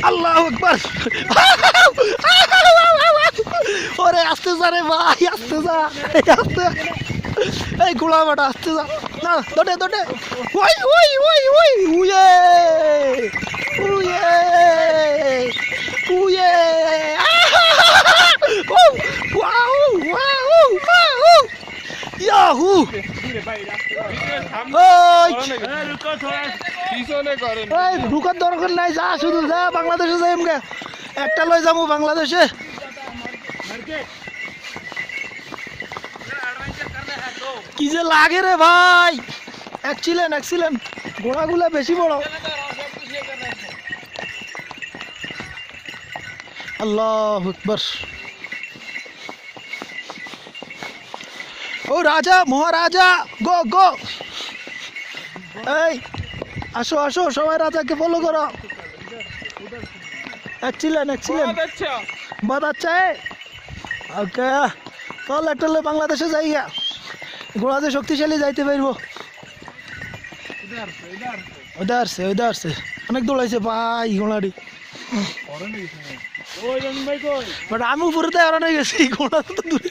একবার ওরে, আসতে যা রে ভাই, আসতে যা। আসতে। এই গোলা বাটা, আসতে যা। না দোটে দোটে ওই ঢুকার দরকার নাই, যা শুধু, যা, বাংলাদেশে যাই এমকে একটা লই যাব বাংলাদেশে। কি যে লাগে রে ভাই। অ্যাক্সিলেন্ট অ্যাক্সিলেন্ট ঘোড়াগুলা বেশি বড়। আল্লাহ আকবর। ও রাজা মহারাজা গো গো। এই আসো আসো সবাই রাজাকে ফলো করো। ওকে বাংলাদেশে যাই গা ঘোড়াতে শক্তিশালী যাইতে পারব। আসছে ওইটা আসছে অনেক দৌড়াইছে ভাই ঘোড়াটি বাট আমি উপরে তো হারানো গেছি ঘোড়া তো দূরে।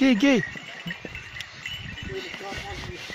Okay, okay.